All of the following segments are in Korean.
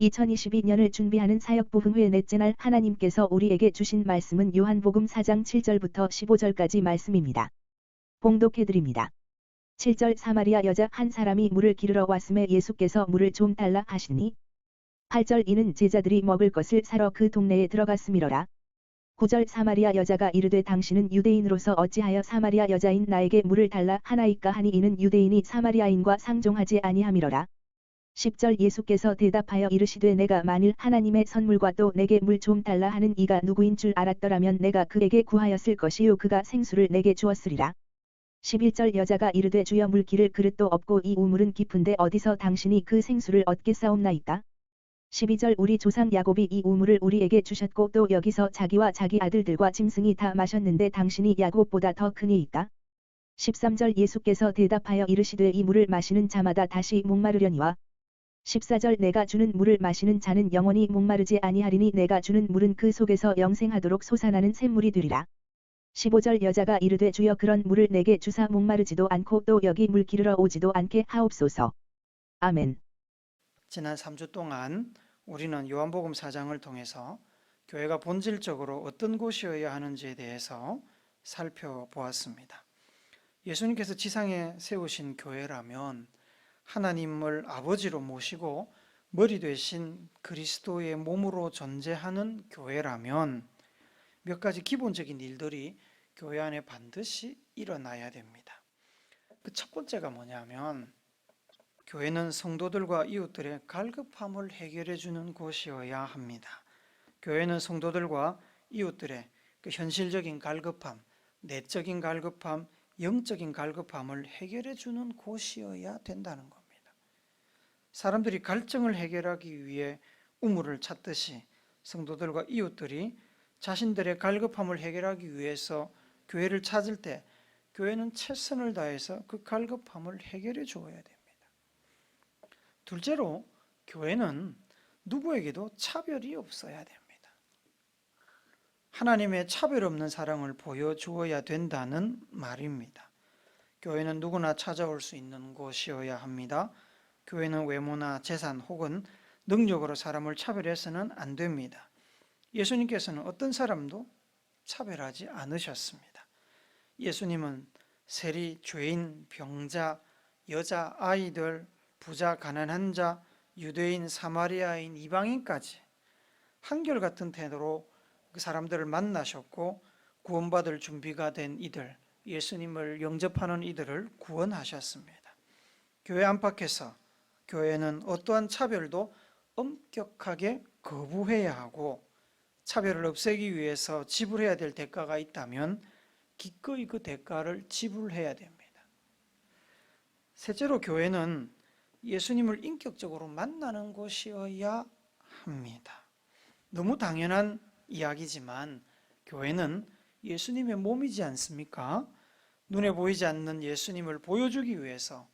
2022년을 준비하는 사역부흥회 넷째 날 하나님께서 우리에게 주신 말씀은 요한복음 4장 7절부터 15절까지 말씀입니다. 봉독해드립니다. 7절 사마리아 여자 한 사람이 물을 기르러 왔음에 예수께서 물을 좀 달라 하시니 8절 이는 제자들이 먹을 것을 사러 그 동네에 들어갔음이러라. 9절 사마리아 여자가 이르되 당신은 유대인으로서 어찌하여 사마리아 여자인 나에게 물을 달라 하나이까 하니 이는 유대인이 사마리아인과 상종하지 아니함이러라. 10절 예수께서 대답하여 이르시되 내가 만일 하나님의 선물과 또 내게 물 좀 달라 하는 이가 누구인 줄 알았더라면 내가 그에게 구하였을 것이요 그가 생수를 내게 주었으리라. 11절 여자가 이르되 주여 물 기를 그릇도 없고 이 우물은 깊은데 어디서 당신이 그 생수를 얻겠사옵나이까? 12절 우리 조상 야곱이 이 우물을 우리에게 주셨고 또 여기서 자기와 자기 아들들과 짐승이 다 마셨는데 당신이 야곱보다 더 크니이까? 13절 예수께서 대답하여 이르시되 이 물을 마시는 자마다 다시 목마르려니와 14절 내가 주는 물을 마시는 자는 영원히 목마르지 아니하리니 내가 주는 물은 그 속에서 영생하도록 솟아나는 샘물이 되리라. 15절 여자가 이르되 주여 그런 물을 내게 주사 목마르지도 않고 또 여기 물 기르러 오지도 않게 하옵소서. 아멘. 지난 3주 동안 우리는 요한복음 4장을 통해서 교회가 본질적으로 어떤 곳이어야 하는지에 대해서 살펴보았습니다. 예수님께서 지상에 세우신 교회라면 하나님을 아버지로 모시고 머리 되신 그리스도의 몸으로 존재하는 교회라면 몇 가지 기본적인 일들이 교회 안에 반드시 일어나야 됩니다. 그 첫 번째가 뭐냐면 교회는 성도들과 이웃들의 갈급함을 해결해 주는 곳이어야 합니다. 교회는 성도들과 이웃들의 그 현실적인 갈급함, 내적인 갈급함, 영적인 갈급함을 해결해 주는 곳이어야 된다는 겁니다. 사람들이 갈증을 해결하기 위해 우물을 찾듯이 성도들과 이웃들이 자신들의 갈급함을 해결하기 위해서 교회를 찾을 때 교회는 최선을 다해서 그 갈급함을 해결해 주어야 됩니다. 둘째로 교회는 누구에게도 차별이 없어야 됩니다. 하나님의 차별 없는 사랑을 보여주어야 된다는 말입니다. 교회는 누구나 찾아올 수 있는 곳이어야 합니다. 교회는 외모나 재산 혹은 능력으로 사람을 차별해서는 안 됩니다. 예수님께서는 어떤 사람도 차별하지 않으셨습니다. 예수님은 세리, 죄인, 병자, 여자, 아이들, 부자, 가난한 자, 유대인, 사마리아인, 이방인까지 한결같은 태도로 그 사람들을 만나셨고 구원받을 준비가 된 이들, 예수님을 영접하는 이들을 구원하셨습니다. 교회 안팎에서 교회는 어떠한 차별도 엄격하게 거부해야 하고 차별을 없애기 위해서 지불해야 될 대가가 있다면 기꺼이 그 대가를 지불해야 됩니다. 셋째로 교회는 예수님을 인격적으로 만나는 곳이어야 합니다. 너무 당연한 이야기지만 교회는 예수님의 몸이지 않습니까? 눈에 보이지 않는 예수님을 보여주기 위해서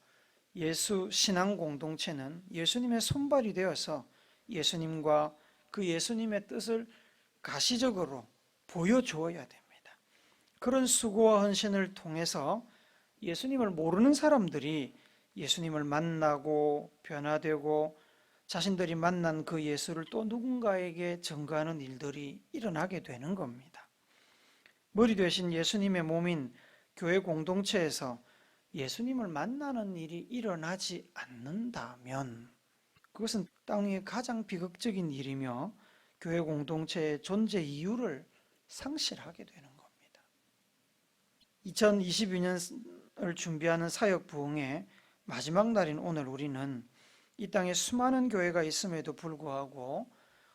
예수 신앙 공동체는 예수님의 손발이 되어서 예수님과 그 예수님의 뜻을 가시적으로 보여주어야 됩니다. 그런 수고와 헌신을 통해서 예수님을 모르는 사람들이 예수님을 만나고 변화되고 자신들이 만난 그 예수를 또 누군가에게 전가하는 일들이 일어나게 되는 겁니다. 머리 되신 예수님의 몸인 교회 공동체에서 예수님을 만나는 일이 일어나지 않는다면 그것은 땅 위에 가장 비극적인 일이며 교회 공동체의 존재 이유를 상실하게 되는 겁니다. 2022년을 준비하는 사역 부흥의 마지막 날인 오늘 우리는 이 땅에 수많은 교회가 있음에도 불구하고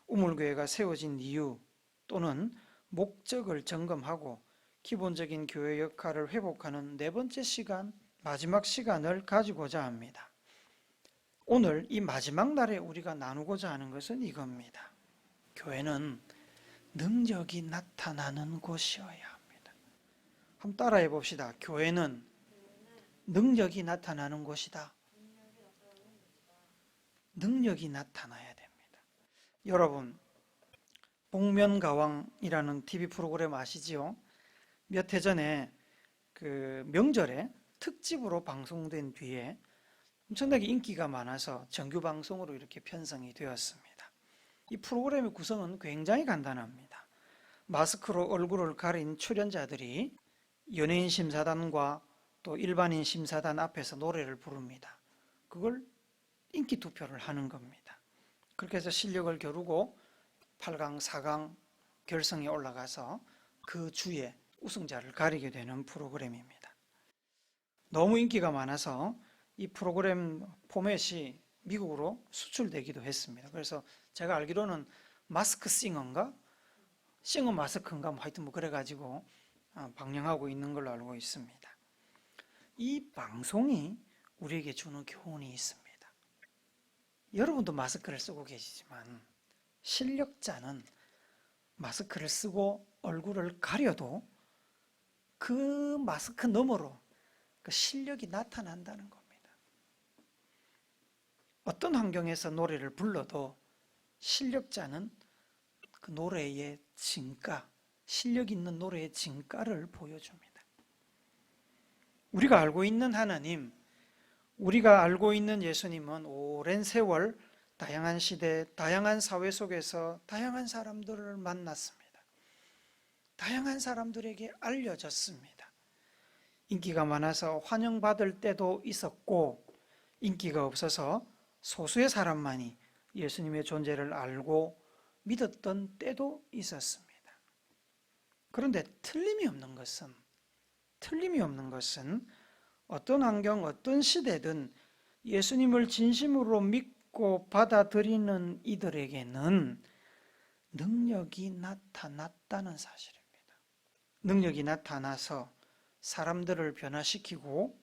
우물교회가 세워진 이유 또는 목적을 점검하고 기본적인 교회 역할을 회복하는 네 번째 시간, 마지막 시간을 가지고자 합니다. 오늘 이 마지막 날에 우리가 나누고자 하는 것은 이겁니다. 교회는 능력이 나타나는 곳이어야 합니다. 한번 따라해 봅시다. 교회는 능력이 나타나는 곳이다. 능력이 나타나야 됩니다. 여러분, 복면가왕이라는 TV 프로그램 아시지요? 몇 해 전에 그 명절에 특집으로 방송된 뒤에 엄청나게 인기가 많아서 정규 방송으로 이렇게 편성이 되었습니다. 이 프로그램의 구성은 굉장히 간단합니다. 마스크로 얼굴을 가린 출연자들이 연예인 심사단과 또 일반인 심사단 앞에서 노래를 부릅니다. 그걸 인기 투표를 하는 겁니다. 그렇게 해서 실력을 겨루고 8강, 4강 결승에 올라가서 그 주에 우승자를 가리게 되는 프로그램입니다. 너무 인기가 많아서 이 프로그램 포맷이 미국으로 수출되기도 했습니다. 그래서 제가 알기로는 마스크 싱어인가? 싱어 마스크인가? 뭐 하여튼 뭐 그래가지고 아, 방영하고 있는 걸로 알고 있습니다. 이 방송이 우리에게 주는 교훈이 있습니다. 여러분도 마스크를 쓰고 계시지만 실력자는 마스크를 쓰고 얼굴을 가려도 그 마스크 너머로 그 실력이 나타난다는 겁니다. 어떤 환경에서 노래를 불러도 실력자는 그 노래의 진가, 실력 있는 노래의 진가를 보여줍니다. 우리가 알고 있는 하나님, 우리가 알고 있는 예수님은 오랜 세월 다양한 시대, 다양한 사회 속에서 다양한 사람들을 만났습니다. 다양한 사람들에게 알려졌습니다. 인기가 많아서 환영받을 때도 있었고, 인기가 없어서 소수의 사람만이 예수님의 존재를 알고 믿었던 때도 있었습니다. 그런데 틀림이 없는 것은, 틀림이 없는 것은 어떤 환경, 어떤 시대든 예수님을 진심으로 믿고 받아들이는 이들에게는 능력이 나타났다는 사실입니다. 능력이 나타나서 사람들을 변화시키고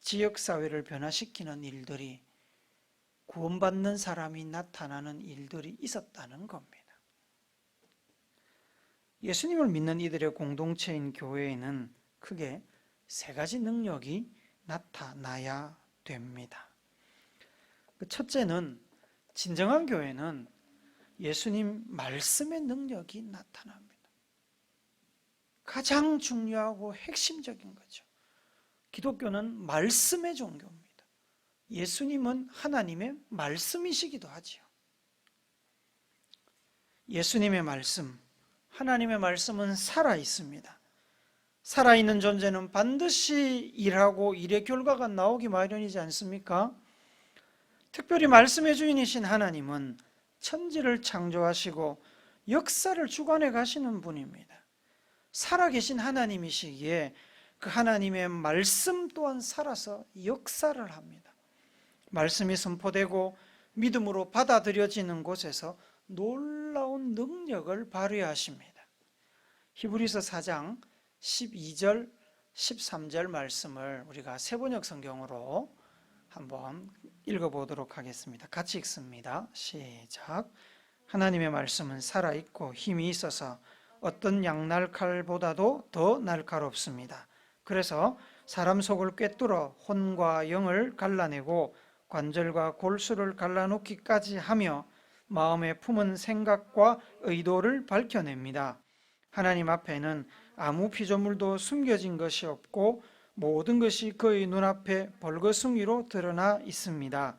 지역사회를 변화시키는 일들이 구원받는 사람이 나타나는 일들이 있었다는 겁니다. 예수님을 믿는 이들의 공동체인 교회에는 크게 세 가지 능력이 나타나야 됩니다. 그 첫째는 진정한 교회는 예수님 말씀의 능력이 나타납니다. 가장 중요하고 핵심적인 거죠. 기독교는 말씀의 종교입니다. 예수님은 하나님의 말씀이시기도 하지요. 예수님의 말씀, 하나님의 말씀은 살아 있습니다. 살아있는 존재는 반드시 일하고 일의 결과가 나오기 마련이지 않습니까? 특별히 말씀의 주인이신 하나님은 천지를 창조하시고 역사를 주관해 가시는 분입니다. 살아계신 하나님이시기에 그 하나님의 말씀 또한 살아서 역사를 합니다. 말씀이 선포되고 믿음으로 받아들여지는 곳에서 놀라운 능력을 발휘하십니다. 히브리서 4장 12절, 13절 말씀을 우리가 세번역 성경으로 한번 읽어보도록 하겠습니다. 같이 읽습니다. 시작. 하나님의 말씀은 살아있고 힘이 있어서 어떤 양날칼보다도 더 날카롭습니다. 그래서 사람 속을 꿰뚫어 혼과 영을 갈라내고 관절과 골수를 갈라놓기까지 하며 마음에 품은 생각과 의도를 밝혀냅니다. 하나님 앞에는 아무 피조물도 숨겨진 것이 없고 모든 것이 그의 눈앞에 벌거숭이로 드러나 있습니다.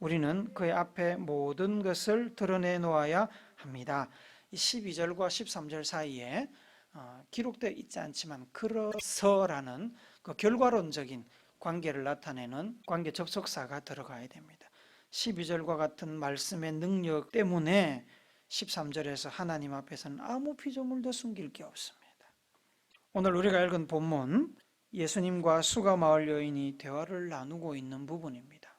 우리는 그의 앞에 모든 것을 드러내 놓아야 합니다. 12절과 13절 사이에 어, 기록되어 있지 않지만 그러서라는 그 결과론적인 관계를 나타내는 관계 접속사가 들어가야 됩니다. 12절과 같은 말씀의 능력 때문에 13절에서 하나님 앞에서는 아무 피조물도 숨길 게 없습니다. 오늘 우리가 읽은 본문 예수님과 수가마을 여인이 대화를 나누고 있는 부분입니다.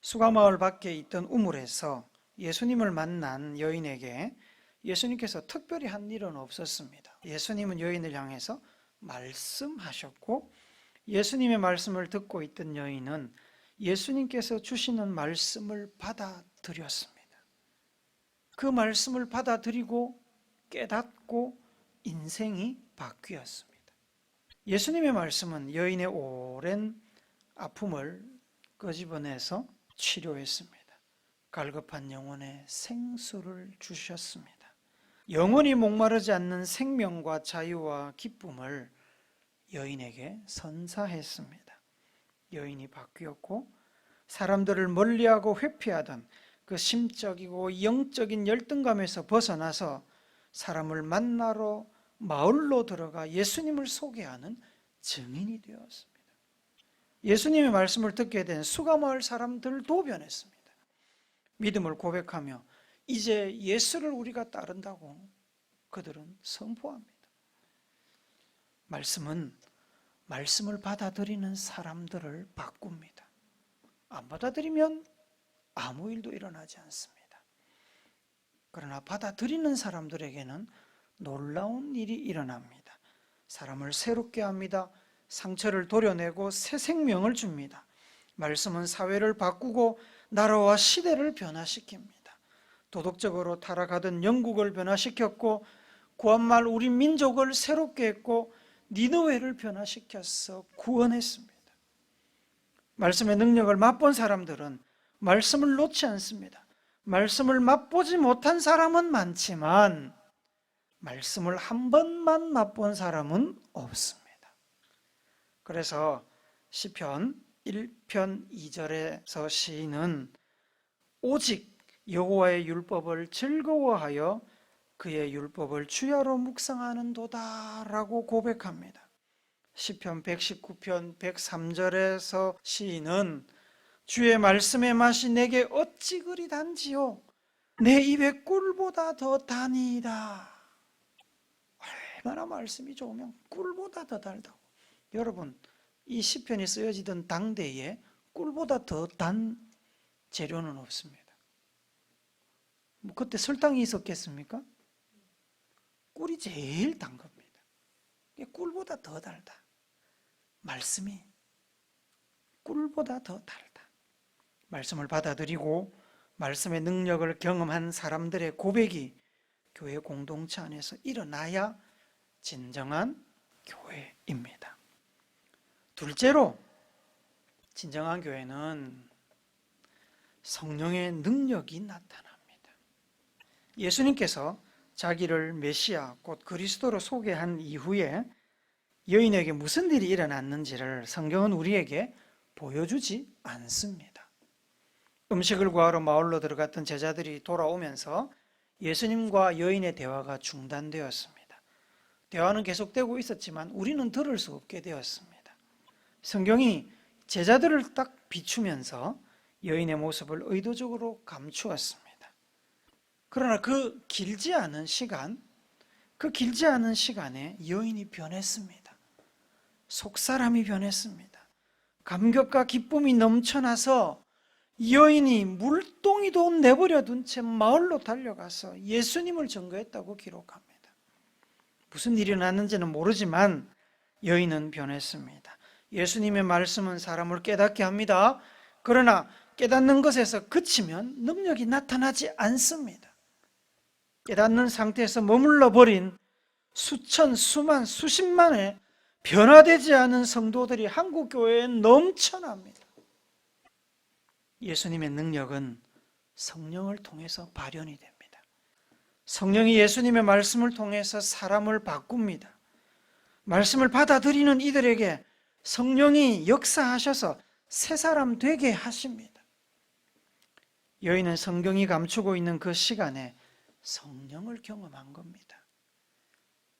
수가마을 밖에 있던 우물에서 예수님을 만난 여인에게 예수님께서 특별히 한 일은 없었습니다. 예수님은 여인을 향해서 말씀하셨고 예수님의 말씀을 듣고 있던 여인은 예수님께서 주시는 말씀을 받아들였습니다. 그 말씀을 받아들이고 깨닫고 인생이 바뀌었습니다. 예수님의 말씀은 여인의 오랜 아픔을 끄집어내서 치료했습니다. 갈급한 영혼에 생수를 주셨습니다. 영원히 목마르지 않는 생명과 자유와 기쁨을 여인에게 선사했습니다. 여인이 바뀌었고 사람들을 멀리하고 회피하던 그 심적이고 영적인 열등감에서 벗어나서 사람을 만나러 마을로 들어가 예수님을 소개하는 증인이 되었습니다. 예수님의 말씀을 듣게 된 수가마을 사람들도 변했습니다. 믿음을 고백하며 이제 예수를 우리가 따른다고 그들은 선포합니다. 말씀은 말씀을 받아들이는 사람들을 바꿉니다. 안 받아들이면 아무 일도 일어나지 않습니다. 그러나 받아들이는 사람들에게는 놀라운 일이 일어납니다. 사람을 새롭게 합니다. 상처를 도려내고 새 생명을 줍니다. 말씀은 사회를 바꾸고 나라와 시대를 변화시킵니다. 도덕적으로 타락하던 영국을 변화시켰고 구한말 우리 민족을 새롭게 했고 니느웨를 변화시켜서 구원했습니다. 말씀의 능력을 맛본 사람들은 말씀을 놓지 않습니다. 말씀을 맛보지 못한 사람은 많지만 말씀을 한 번만 맛본 사람은 없습니다. 그래서 시편 1편 2절에서 시인은 오직 여호와의 율법을 즐거워하여 그의 율법을 주야로 묵상하는 도다라고 고백합니다. 시편 119편 103절에서 시인은 주의 말씀의 맛이 내게 어찌 그리 단지요 내 입에 꿀보다 더 다니이다. 얼마나 말씀이 좋으면 꿀보다 더 달다고. 여러분 이 시편이 쓰여지던 당대에 꿀보다 더 단 재료는 없습니다. 뭐 그때 설탕이 있었겠습니까? 꿀이 제일 단 겁니다. 꿀보다 더 달다. 말씀이 꿀보다 더 달다. 말씀을 받아들이고 말씀의 능력을 경험한 사람들의 고백이 교회 공동체 안에서 일어나야 진정한 교회입니다. 둘째로 진정한 교회는 성령의 능력이 나타납니다. 예수님께서 자기를 메시아 곧 그리스도로 소개한 이후에 여인에게 무슨 일이 일어났는지를 성경은 우리에게 보여주지 않습니다. 음식을 구하러 마을로 들어갔던 제자들이 돌아오면서 예수님과 여인의 대화가 중단되었습니다. 대화는 계속되고 있었지만 우리는 들을 수 없게 되었습니다. 성경이 제자들을 딱 비추면서 여인의 모습을 의도적으로 감추었습니다. 그러나 그 길지 않은 시간, 그 길지 않은 시간에 여인이 변했습니다. 속사람이 변했습니다. 감격과 기쁨이 넘쳐나서 여인이 물동이도 내버려 둔 채 마을로 달려가서 예수님을 증거했다고 기록합니다. 무슨 일이 났는지는 모르지만 여인은 변했습니다. 예수님의 말씀은 사람을 깨닫게 합니다. 그러나 깨닫는 것에서 그치면 능력이 나타나지 않습니다. 깨닫는 상태에서 머물러 버린 수천, 수만, 수십만의 변화되지 않은 성도들이 한국 교회에 넘쳐납니다. 예수님의 능력은 성령을 통해서 발현이 됩니다. 성령이 예수님의 말씀을 통해서 사람을 바꿉니다. 말씀을 받아들이는 이들에게 성령이 역사하셔서 새 사람 되게 하십니다. 여인은 성경이 감추고 있는 그 시간에 성령을 경험한 겁니다.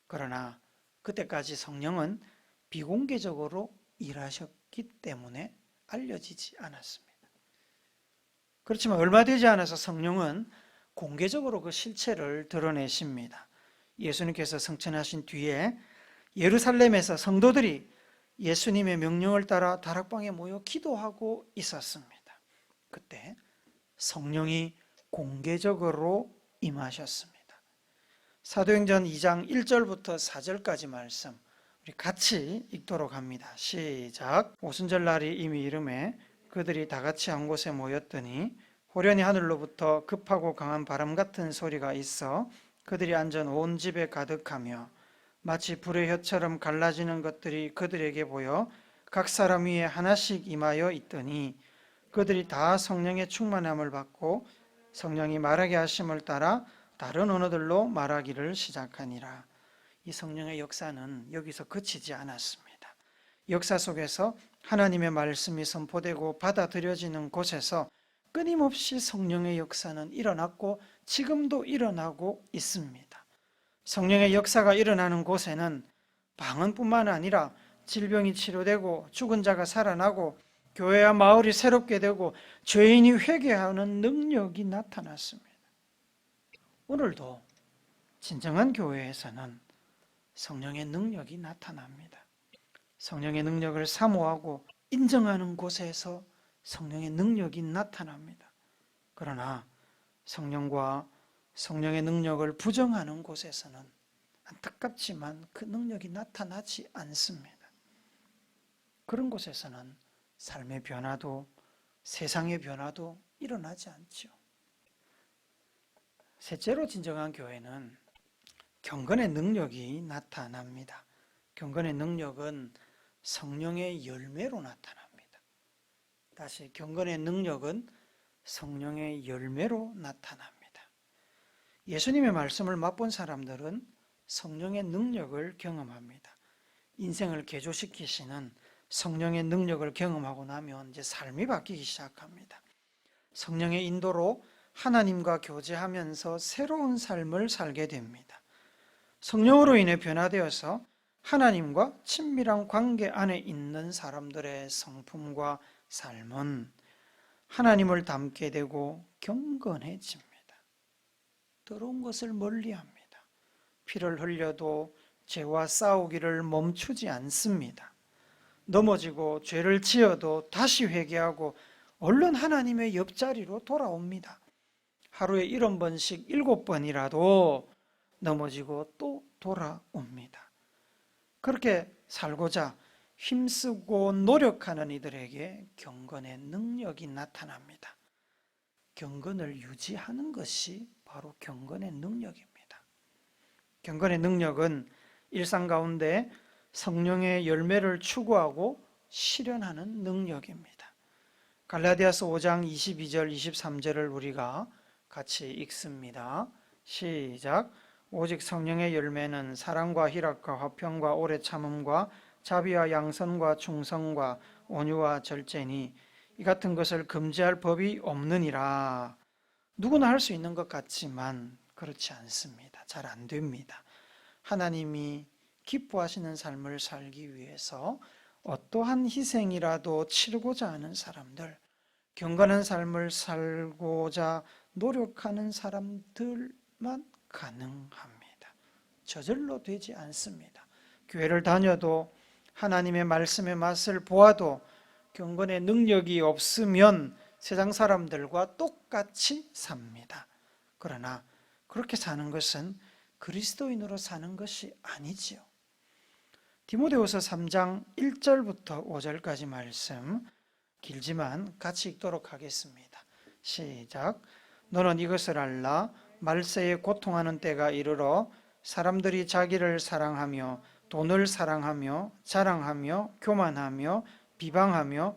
그러나 그때까지 성령은 비공개적으로 일하셨기 때문에 알려지지 않았습니다. 그렇지만 얼마 되지 않아서 성령은 공개적으로 그 실체를 드러내십니다. 예수님께서 성천하신 뒤에 예루살렘에서 성도들이 예수님의 명령을 따라 다락방에 모여 기도하고 있었습니다. 그때 성령이 공개적으로 임하셨습니다. 사도행전 2장 1절부터 4절까지 말씀 우리 같이 읽도록 합니다. 시작. 오순절 날이 이미 이름에 그들이 다 같이 한 곳에 모였더니 호련히 하늘로부터 급하고 강한 바람 같은 소리가 있어 그들이 앉은 온 집에 가득하며 마치 불의 혀처럼 갈라지는 것들이 그들에게 보여 각 사람 위에 하나씩 임하여 있더니 그들이 다 성령의 충만함을 받고 성령이 말하게 하심을 따라 다른 언어들로 말하기를 시작하니라. 이 성령의 역사는 여기서 그치지 않았습니다. 역사 속에서 하나님의 말씀이 선포되고 받아들여지는 곳에서 끊임없이 성령의 역사는 일어났고 지금도 일어나고 있습니다. 성령의 역사가 일어나는 곳에는 방언뿐만 아니라 질병이 치료되고 죽은 자가 살아나고 교회와 마을이 새롭게 되고 죄인이 회개하는 능력이 나타났습니다. 오늘도 진정한 교회에서는 성령의 능력이 나타납니다. 성령의 능력을 사모하고 인정하는 곳에서 성령의 능력이 나타납니다. 그러나 성령과 성령의 능력을 부정하는 곳에서는 안타깝지만 그 능력이 나타나지 않습니다. 그런 곳에서는 삶의 변화도 세상의 변화도 일어나지 않죠. 셋째로 진정한 교회는 경건의 능력이 나타납니다. 경건의 능력은 성령의 열매로 나타납니다. 다시 경건의 능력은 성령의 열매로 나타납니다. 예수님의 말씀을 맛본 사람들은 성령의 능력을 경험합니다. 인생을 개조시키시는 성령의 능력을 경험하고 나면 이제 삶이 바뀌기 시작합니다. 성령의 인도로 하나님과 교제하면서 새로운 삶을 살게 됩니다. 성령으로 인해 변화되어서 하나님과 친밀한 관계 안에 있는 사람들의 성품과 삶은 하나님을 닮게 되고 경건해집니다. 더러운 것을 멀리합니다. 피를 흘려도 죄와 싸우기를 멈추지 않습니다. 넘어지고 죄를 지어도 다시 회개하고 얼른 하나님의 옆자리로 돌아옵니다. 하루에 일흔 번씩 일곱 번이라도 넘어지고 또 돌아옵니다. 그렇게 살고자 힘쓰고 노력하는 이들에게 경건의 능력이 나타납니다. 경건을 유지하는 것이 바로 경건의 능력입니다. 경건의 능력은 일상 가운데 성령의 열매를 추구하고 실현하는 능력입니다. 갈라디아서 5장 22절 23절을 우리가 같이 읽습니다. 시작. 오직 성령의 열매는 사랑과 희락과 화평과 오래 참음과 자비와 양선과 충성과 온유와 절제니 이 같은 것을 금지할 법이 없느니라. 누구나 할 수 있는 것 같지만 그렇지 않습니다. 잘 안 됩니다. 하나님이 기뻐하시는 삶을 살기 위해서 어떠한 희생이라도 치르고자 하는 사람들, 경건한 삶을 살고자 노력하는 사람들만 가능합니다. 저절로 되지 않습니다. 교회를 다녀도 하나님의 말씀의 맛을 보아도 경건의 능력이 없으면 세상 사람들과 똑같이 삽니다. 그러나 그렇게 사는 것은 그리스도인으로 사는 것이 아니지요. 디모데후서 3장 1절부터 5절까지 말씀 길지만 같이 읽도록 하겠습니다. 시작. 너는 이것을 알라 말세에 고통하는 때가 이르러 사람들이 자기를 사랑하며 돈을 사랑하며 자랑하며 교만하며 비방하며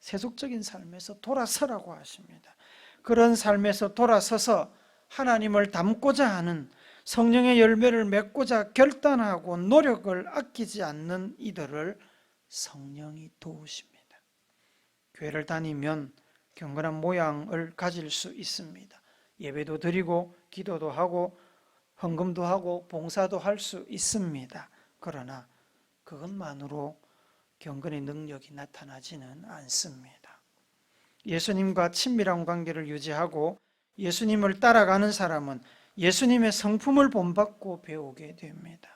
세속적인 삶에서 돌아서라고 하십니다. 그런 삶에서 돌아서서 하나님을 닮고자 하는 성령의 열매를 맺고자 결단하고 노력을 아끼지 않는 이들을 성령이 도우십니다. 교회를 다니면 경건한 모양을 가질 수 있습니다. 예배도 드리고 기도도 하고 헌금도 하고 봉사도 할 수 있습니다. 그러나 그것만으로 경건의 능력이 나타나지는 않습니다. 예수님과 친밀한 관계를 유지하고 예수님을 따라가는 사람은 예수님의 성품을 본받고 배우게 됩니다.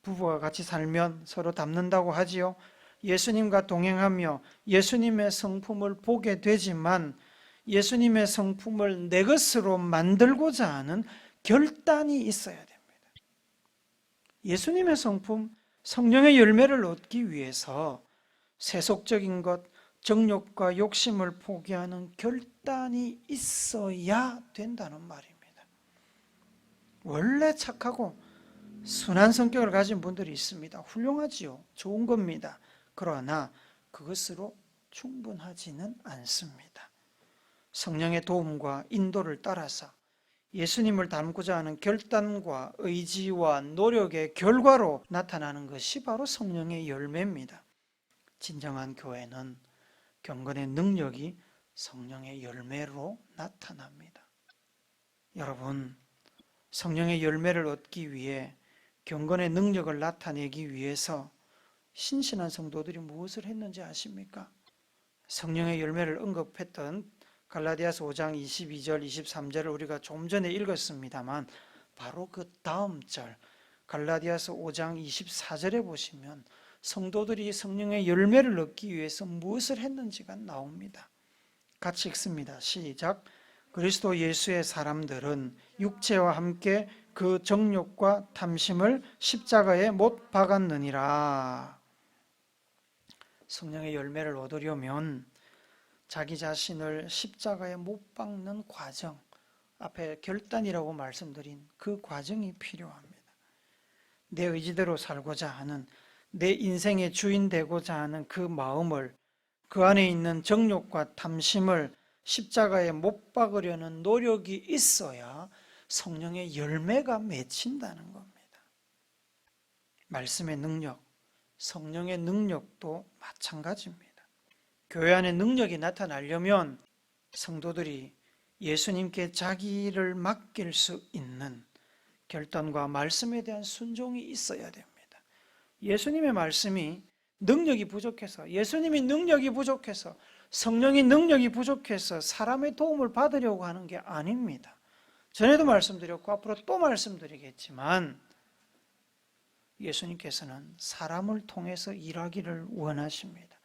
부부가 같이 살면 서로 닮는다고 하지요. 예수님과 동행하며 예수님의 성품을 보게 되지만 예수님의 성품을 내 것으로 만들고자 하는 결단이 있어야 됩니다. 예수님의 성품, 성령의 열매를 얻기 위해서 세속적인 것, 정욕과 욕심을 포기하는 결단이 있어야 된다는 말입니다. 원래 착하고 순한 성격을 가진 분들이 있습니다. 훌륭하지요. 좋은 겁니다. 그러나 그것으로 충분하지는 않습니다. 성령의 도움과 인도를 따라서 예수님을 닮고자 하는 결단과 의지와 노력의 결과로 나타나는 것이 바로 성령의 열매입니다. 진정한 교회는 경건의 능력이 성령의 열매로 나타납니다. 여러분, 성령의 열매를 얻기 위해 경건의 능력을 나타내기 위해서 신신한 성도들이 무엇을 했는지 아십니까? 성령의 열매를 언급했던 갈라디아서 5장 22절, 23절을 우리가 좀 전에 읽었습니다만 바로 그 다음 절 갈라디아서 5장 24절에 보시면 성도들이 성령의 열매를 얻기 위해서 무엇을 했는지가 나옵니다. 같이 읽습니다. 시작. 그리스도 예수의 사람들은 육체와 함께 그 정욕과 탐심을 십자가에 못 박았느니라. 성령의 열매를 얻으려면 자기 자신을 십자가에 못 박는 과정, 앞에 결단이라고 말씀드린 그 과정이 필요합니다. 내 의지대로 살고자 하는 내 인생의 주인 되고자 하는 그 마음을 그 안에 있는 정욕과 탐심을 십자가에 못 박으려는 노력이 있어야 성령의 열매가 맺힌다는 겁니다. 말씀의 능력, 성령의 능력도 마찬가지입니다. 교회 안에 능력이 나타나려면 성도들이 예수님께 자기를 맡길 수 있는 결단과 말씀에 대한 순종이 있어야 됩니다. 예수님의 말씀이 능력이 부족해서 예수님이 능력이 부족해서 성령이 능력이 부족해서 사람의 도움을 받으려고 하는 게 아닙니다. 전에도 말씀드렸고 앞으로 또 말씀드리겠지만 예수님께서는 사람을 통해서 일하기를 원하십니다.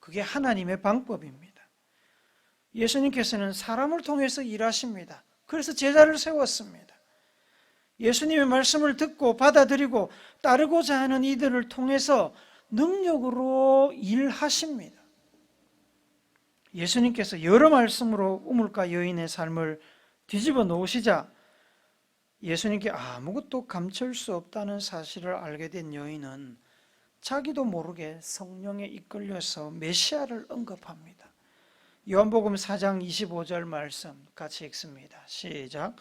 그게 하나님의 방법입니다. 예수님께서는 사람을 통해서 일하십니다. 그래서 제자를 세웠습니다. 예수님의 말씀을 듣고 받아들이고 따르고자 하는 이들을 통해서 능력으로 일하십니다. 예수님께서 여러 말씀으로 우물가 여인의 삶을 뒤집어 놓으시자 예수님께 아무것도 감출 수 없다는 사실을 알게 된 여인은 자기도 모르게 성령에 이끌려서 메시아를 언급합니다. 요한복음 4장 25절 말씀 같이 읽습니다. 시작.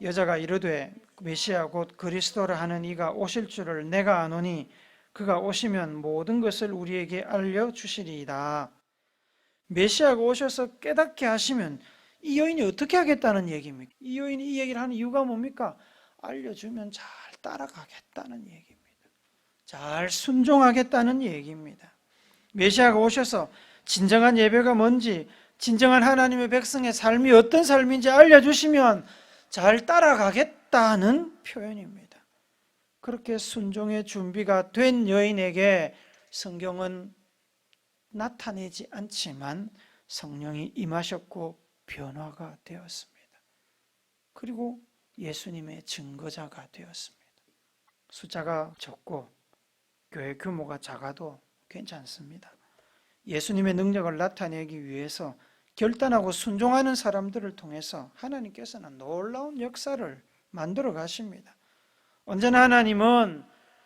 여자가 이르되 메시아 곧 그리스도라 하는 이가 오실 줄을 내가 아노니 그가 오시면 모든 것을 우리에게 알려 주시리이다. 메시아가 오셔서 깨닫게 하시면 이 여인이 어떻게 하겠다는 얘기입니까? 이 여인이 이 얘기를 하는 이유가 뭡니까? 알려주면 잘 따라가겠다는 얘기입니다. 잘 순종하겠다는 얘기입니다. 메시아가 오셔서 진정한 예배가 뭔지, 진정한 하나님의 백성의 삶이 어떤 삶인지 알려주시면 잘 따라가겠다는 표현입니다. 그렇게 순종의 준비가 된 여인에게 성경은 나타내지 않지만 성령이 임하셨고 변화가 되었습니다. 그리고 예수님의 증거자가 되었습니다. 숫자가 적고 교회 규모가 작아도 괜찮습니다. 예수님의 능력을 나타내기 위해서 결단하고 순종하는 사람들을 통해서 하나님께서는 놀라운 역사를 만들어 가십니다. 언제나 하나님은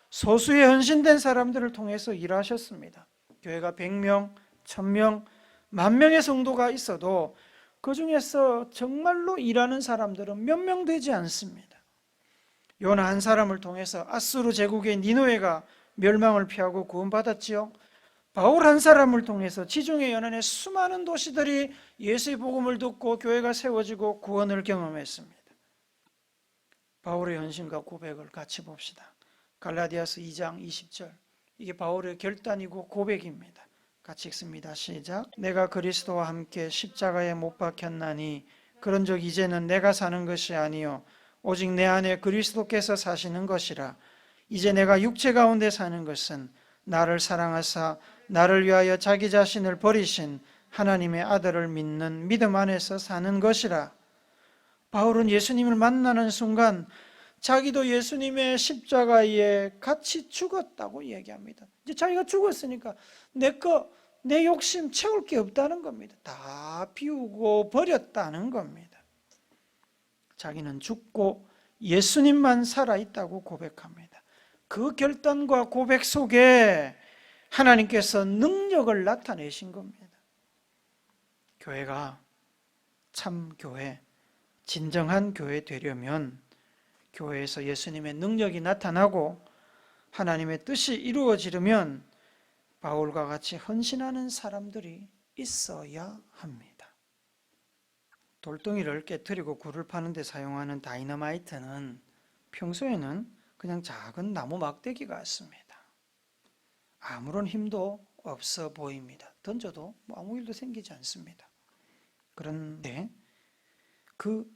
소수의 헌신된 사람들을 통해서 일하셨습니다. 교회가 100명, 1000명, 만 명의 성도가 있어도 그 중에서 정말로 일하는 사람들은 몇 명 되지 않습니다. 요나 한 사람을 통해서 아수르 제국의 니노에가 멸망을 피하고 구원받았지요. 바울 한 사람을 통해서 지중해 연안의 수많은 도시들이 예수의 복음을 듣고 교회가 세워지고 구원을 경험했습니다. 바울의 헌신과 고백을 같이 봅시다. 갈라디아서 2장 20절. 이게 바울의 결단이고 고백입니다. 같이 읽습니다. 시작. 내가 그리스도와 함께 십자가에 못 박혔나니 그런즉 이제는 내가 사는 것이 아니요 오직 내 안에 그리스도께서 사시는 것이라. 이제 내가 육체 가운데 사는 것은 나를 사랑하사 나를 위하여 자기 자신을 버리신 하나님의 아들을 믿는 믿음 안에서 사는 것이라. 바울은 예수님을 만나는 순간 자기도 예수님의 십자가에 같이 죽었다고 얘기합니다. 이제 자기가 죽었으니까 내 거 내 욕심 채울 게 없다는 겁니다. 다 비우고 버렸다는 겁니다. 자기는 죽고 예수님만 살아있다고 고백합니다. 그 결단과 고백 속에 하나님께서 능력을 나타내신 겁니다. 교회가 참 교회, 진정한 교회 되려면 교회에서 예수님의 능력이 나타나고 하나님의 뜻이 이루어지려면 바울과 같이 헌신하는 사람들이 있어야 합니다. 돌덩이를 깨뜨리고 굴을 파는 데 사용하는 다이너마이트는 평소에는 그냥 작은 나무 막대기 같습니다. 아무런 힘도 없어 보입니다. 던져도 뭐 아무 일도 생기지 않습니다. 그런데 그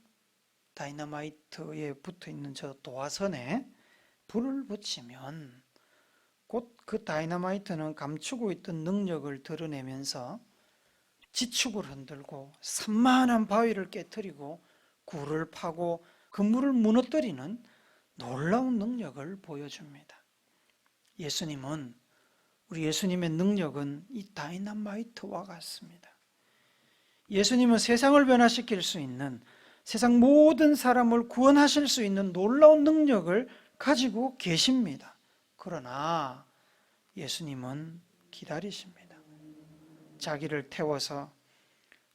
다이너마이트에 붙어 있는 저 도화선에 불을 붙이면 곧 그 다이너마이트는 감추고 있던 능력을 드러내면서 지축을 흔들고 산만한 바위를 깨뜨리고 굴을 파고 그물을 무너뜨리는 놀라운 능력을 보여줍니다. 예수님은 우리 예수님의 능력은 이 다이너마이트와 같습니다. 예수님은 세상을 변화시킬 수 있는 세상 모든 사람을 구원하실 수 있는 놀라운 능력을 가지고 계십니다. 그러나 예수님은 기다리십니다. 자기를 태워서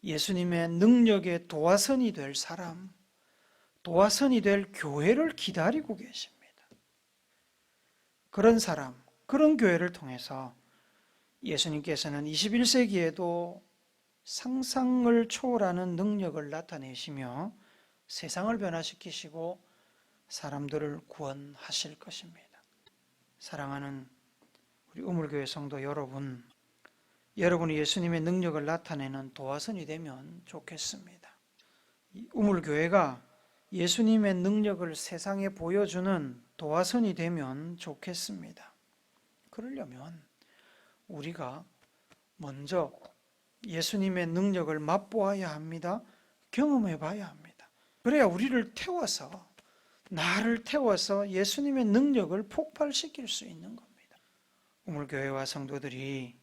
예수님의 능력의 도화선이 될 사람, 도화선이 될 교회를 기다리고 계십니다. 그런 사람, 그런 교회를 통해서 예수님께서는 21세기에도 상상을 초월하는 능력을 나타내시며 세상을 변화시키시고 사람들을 구원하실 것입니다. 사랑하는 우리 우물교회 성도 여러분, 여러분이 예수님의 능력을 나타내는 도화선이 되면 좋겠습니다. 이 우물교회가 예수님의 능력을 세상에 보여주는 도화선이 되면 좋겠습니다. 그러려면 우리가 먼저 예수님의 능력을 맛보아야 합니다. 경험해 봐야 합니다. 그래야 우리를 태워서, 나를 태워서 예수님의 능력을 폭발시킬 수 있는 겁니다. 우물교회와 성도들이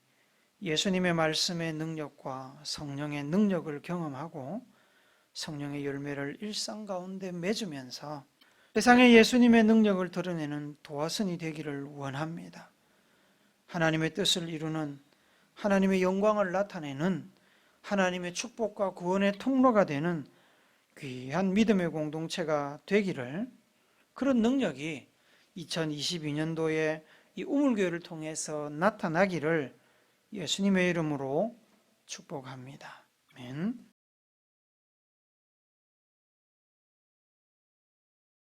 예수님의 말씀의 능력과 성령의 능력을 경험하고 성령의 열매를 일상 가운데 맺으면서 세상에 예수님의 능력을 드러내는 도화선이 되기를 원합니다. 하나님의 뜻을 이루는 하나님의 영광을 나타내는 하나님의 축복과 구원의 통로가 되는 귀한 믿음의 공동체가 되기를 그런 능력이 2022년도에 이 우물교회를 통해서 나타나기를 예수님의 이름으로 축복합니다. 아멘.